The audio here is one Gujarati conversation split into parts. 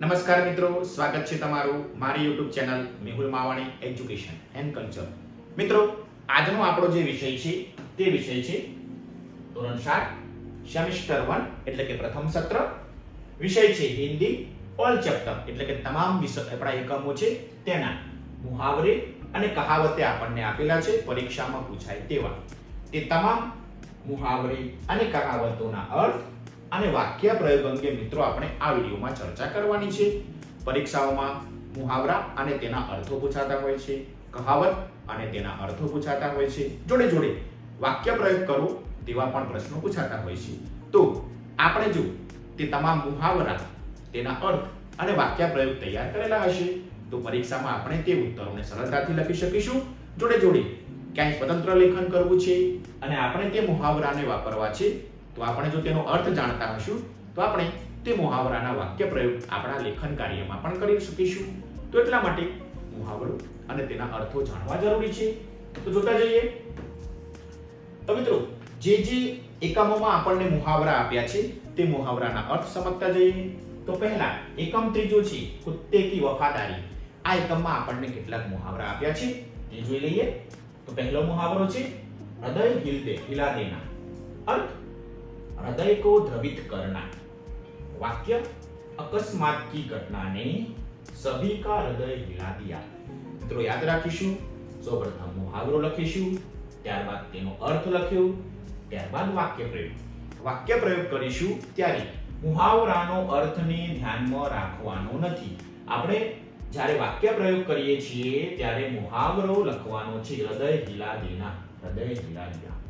નમસ્કાર મિત્રો, સ્વાગત છે તમારું મારી YouTube channel Mehul Mavani education and culture મિત્રો, આજનો આપણો જે વિષય છે, તે વિષય છે ધોરણ સાત સેમિસ્ટર વન એટલે કે પ્રથમ સત્ર. વિષય છે હિન્દી ઓલ ચેપ્ટર એટલે કે તમામ વિષય આપણા એકમો છે, તેના મુહાવરે અને કહાવતે આપણને આપેલા છે, પરીક્ષામાં પૂછાય તેવા. તે તમામ મુહાવરે અને કહાવતોના અર્થ અને વાક્ય પ્રયોગ અંગે મિત્રો આપણે આ વિડીયોમાં ચર્ચા કરવાની છે. પરીક્ષાઓમાં મુહાવરા અને તેના અર્થો પૂછાતા હોય છે, કહાવત અને તેના અર્થો પૂછાતા હોય છે. જોડે જોડે વાક્ય પ્રયોગ કરો તેવા પણ પ્રશ્નો પૂછાતા હોય છે. તો આપણે જો તે તમામ મુહાવરા, તેના અર્થ અને વાક્ય પ્રયોગ તૈયાર કરેલા હશે, તો પરીક્ષામાં આપણે તે ઉત્તરોને સરળતાથી લખી શકીશું. જોડે જોડે ક્યાંય સ્વતંત્ર લેખન કરવું છે અને આપણે તે મુહાવરાને વાપરવા છે તો આપણે જો તેનો અર્થ જાણતા હશું, તો આપણે તે મુહાવરાના વાક્ય પ્રયોગ આપણા લેખન કાર્યમાં પણ કરી શકીશું. તો એટલા માટે મુહાવરો અને તેના અર્થો જાણવા જરૂરી છે. તો જોતા જઈએ. તો મિત્રો, જે જે એકમોમાં આપણને મુહાવરા આપ્યા છે, તે મુહાવરાના અર્થ સમજતા જઈએ. તો પહેલા એકમ ત્રીજો છે, કુત્તે કી વફાદારી. આ એકમમાં આપણને કેટલાક મુહાવરા આપ્યા છે, તે જોઈ લઈએ. તો પહેલો મુહાવરો છે, હૃદય હિલ દે હિલા દેના. અર્થ हृदय को द्रवित करना वाक्य अकस्मात की घटना ने सभी का हृदय हिला दिया મિત્રો યાદ રાખીશું સૌપ્રથમ મુહાવરો લખીશું ત્યારબાદ તેનો અર્થ લખ્યો ત્યારબાદ વાક્ય પ્રયોગ વાક્ય પ્રયોગ કરીશું ત્યારે મુહાવરાનો અર્થને ધ્યાનમાં રાખવાનો નથી આપણે જ્યારે વાક્ય પ્રયોગ કરીએ છીએ ત્યારે મુહાવરો લખવાનો છે હૃદય હિલા દેના હૃદય હિલા દિયા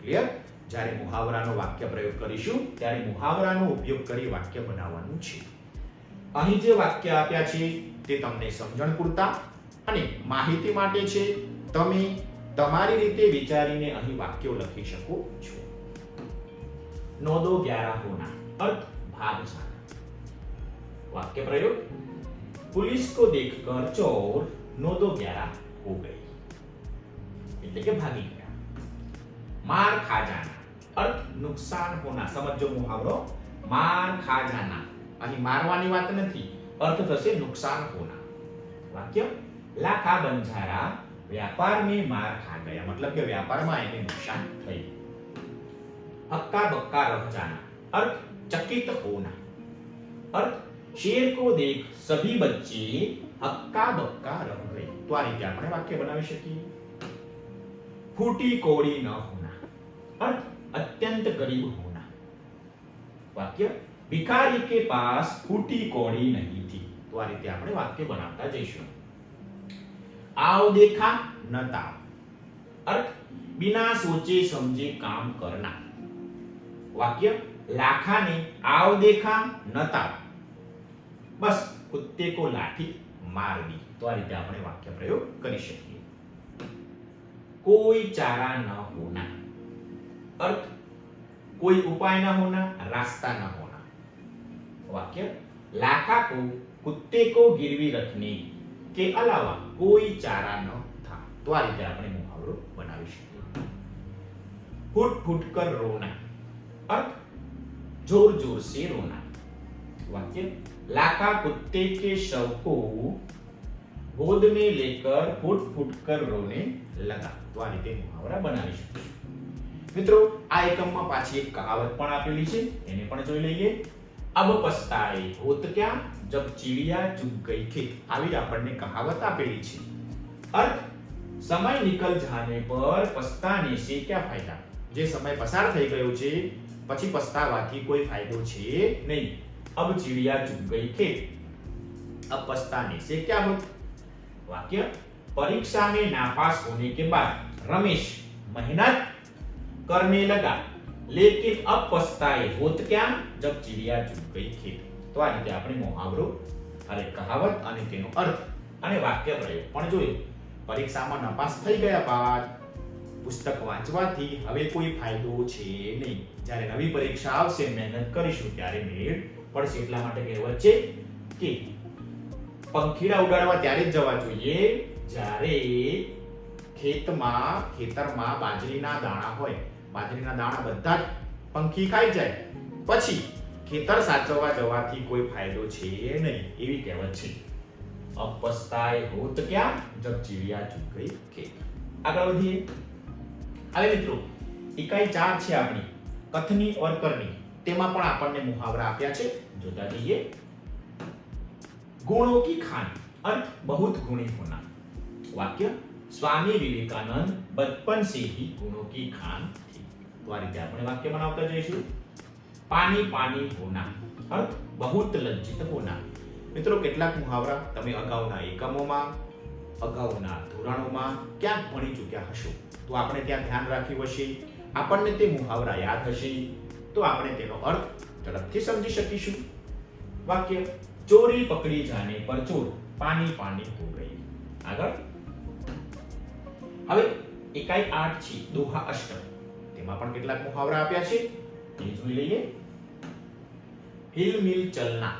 ક્લિયર જ્યારે મુહાવરાનો વાક્ય પ્રયોગ કરીશું ત્યારે મુહાવરાનો ઉપયોગ કરી વાક્ય બનાવવાનું છે અહીં જે વાક્ય આપ્યા છે તે તમને સમજણ પૂરતા અને માહિતી માટે છે તમે તમારી રીતે વિચારીને અહીં વાક્યો લખી શકો છો નો દો ગ્યારા હોના અર્થ ભાગ જાના વાક્ય પ્રયોગ पुलिस को देखकर चोर नो दो ग्यारह हो गई એટલે કે ભાગી ગયા માર ખા જાના અર્થ નુકસાન હોના સમજો મુહાવરો માર ખા જાના અહીં મારવાની વાત નથી. અર્થ થશે નુકસાન હોના વાક્ય? લાખા બંજારા व्यापार में मार खा गया मतलब कि व्यापार એને નુકસાન થઈ. हक्का बक्का रह जाना अर्थ चकित होना अर्थ शेर को देख सभी बच्चे हक्का बक्का रह गए तो આ રીતે આપણે વાક્ય બનાવી શકીએ. ફૂટી કોળી ન હોના. અર્થ? अत्यंत गरीब होना वाक्य भिखारी के पास फूटी कौड़ी नहीं थी તો આ રીતે આપણે વાક્ય બનાવતા જઈશું આવ દેખા ન તાવ अर्थ बिना सोचे समझे काम करना वाक्य लाखा ने आव देखा न ताव બસ કુત્તે કો લાઠી માર દી તો આ રીતે આપણે વાક્ય પ્રયોગ કરી શકીએ કોઈ ચારા ન હોના अर्थ कोई उपाय न होना रास्ता न होना वाक्य लाखा को कुत्ते को गिरवी रखने के अलावा कोई चारा न था तो આ રીતે આપણે મુહાવરો બનાવી શકીએ फूट फूट कर रोना अर्थ जोर जोर से रोना वाक्य लाखा कुत्ते के शव को गोद में लेकर फूट फूट कर रोने लगा તો આ રીતે મુહાવરા બનાવી શકીશું મિત્રો આ એકમમાં પાછી એક કહાવત પણ આપેલી છે એને પણ જોઈ લઈએ અબ પસ્તાએ હોત ક્યાં જબ ચીડિયા ચૂક ગઈ ખેત આવી જ આપણને કહાવત આપેલી છે અર્થ સમય નિકલ જાને પર પસ્તાને સે ક્યાં ફાયદા જે સમય પસાર થઈ ગયો છે પછી પસ્તાવાથી કોઈ ફાયદો છે નહીં अब चिड़िया चुग गई खेत अब पछताने से क्या हो वाक्य परीक्षा में नापास होने के बाद रमेश मेहनत करने लगा लेकिन अब पछताए होत क्या जब चिड़िया चुग गई खेत તો આ રીતે આપણે મુહાવરો અરે કહાવત અને તેનો અર્થ અને વાક્ય પ્રયોગ પણ જોયું પરીક્ષામાં નપાસ થઈ ગયા બાદ પુસ્તક વાંચવાથી હવે કોઈ ફાયદો છે નહીં જ્યારે નવી પરીક્ષા આવશે મહેનત કરીશું ત્યારે મેળ પડશે એટલા માટે કહેવત છે કે પંખીડા ઉડાડવા ત્યારે જ જવા જોઈએ જ્યારે ખેતમાં ખેતરમાં બાજરીના દાણા હોય બાજરીના દાણા બધા જ પંખી ખાઈ જાય પછી ખેતર સાચવવા જવાથી કોઈ ફાયદો છે નહીં એવી કહેવત છે અબ પસ્તાય હોત ક્યાં જબ ચીડિયા ચૂક ગઈ ખેત આગળ વધીએ હવે મિત્રો ઇકાઈ ચાર છે આપણી કથની ઓર કરની તેમાં પણ આપણને મુહાવરા આપ્યા છે જોતા જઈએ गुणों की खान अर्थ बहुत गुणी होना वाक्य स्वामी विवेकानंद बचपन से ही गुणों की खान तो આ રીતે આપણે વાક્ય બનાવતા જઈશું. પાણી પાણી હોના. અર્થ બહુત લજ્જિત હોના. મિત્રો, કેટલાક મુહાવરા તમે અગાઉના એકમોમાં, અગાઉના ધોરણોમાં ક્યાંક ભણી ચૂક્યા હશો. તો આપણે ત્યાં ધ્યાન રાખ્યું હશે. આપણને તે મુહાવરા યાદ હશે. તો આપણે તેનો અર્થ ઝડપથી સમજી શકીશું. વાક્ય, ચોરી પકડી જાને પર ચોર. પાણી પાણી હો ગઈ. આગળ. હવે એકાઈ આઠ છે. દોહા અષ્ટક તેમાં પણ કેટલાક મુહાવરા આપ્યા છે તે જોઈ લઈએ હિલ મિલ ચલના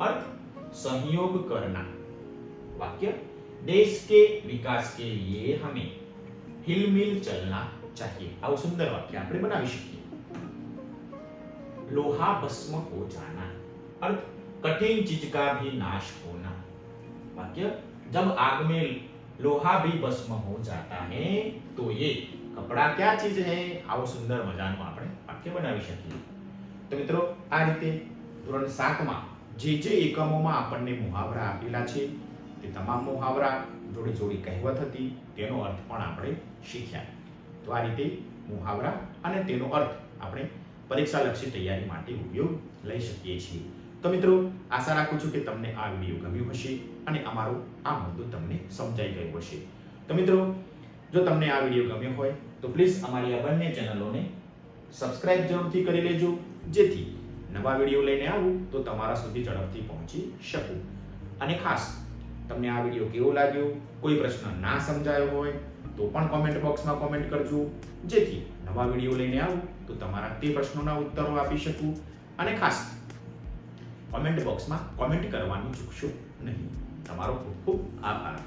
અર્થ सहयोग करना वाक्य देश के विकास के लिए हमें हिल मिल चलना चाहिए આવું સુંદર વાક્ય આપણે બનાવી શકીએ लोहा भस्म हो जाना अर्थ कठिन चीज का भी नाश होना वाक्य जब आग में लोहा भी भस्म हो जाता है तो ये કપડા ક્યાં ચીજ હે આવો સુંદર મજાનું આપણે વાક્ય બનાવી શકીએ. તો મિત્રો, આ રીતે ધોરણ સાતમાં જે જે એકમોમાં આપણને મુહાવરા આપેલા છે, તે તમામ મુહાવરા જોડી જોડી કહેવત હતી, તેનો અર્થ પણ આપણે શીખ્યા. તો આ રીતે મુહાવરા અને તેનો અર્થ આપણે પરીક્ષાલક્ષી તૈયારી માટે ઉપયોગ લઈ શકીએ છીએ. તો મિત્રો, આશા રાખું છું કે તમને આ વીડિયો ગમ્યો હશે અને અમારો આ મુદ્દો તમને સમજાઈ ગયો હશે. તો મિત્રો, જો તમને આ વીડિયો ગમ્યો હોય તો પ્લીઝ અમારી આ બંને ચેનલોને સબસ્ક્રાઇબ જરૂરથી કરી લેજો, જેથી નવા વીડિયો લઈને આવું તો તમારા સુધી ઝડપથી પહોંચી શકું. અને ખાસ, તમને આ વીડિયો કેવો લાગ્યો, કોઈ પ્રશ્ન ના સમજાયો હોય, તો પણ કોમેન્ટ બોક્સમાં કોમેન્ટ કરજો, જેથી નવા વીડિયો લઈને આવું તો તમારા તે પ્રશ્નોના ઉત્તરો આપી શકું. અને ખાસ કોમેન્ટ બોક્સમાં કોમેન્ટ કરવાનું ચૂકશો નહીં. તમારો ખૂબ ખૂબ આભાર.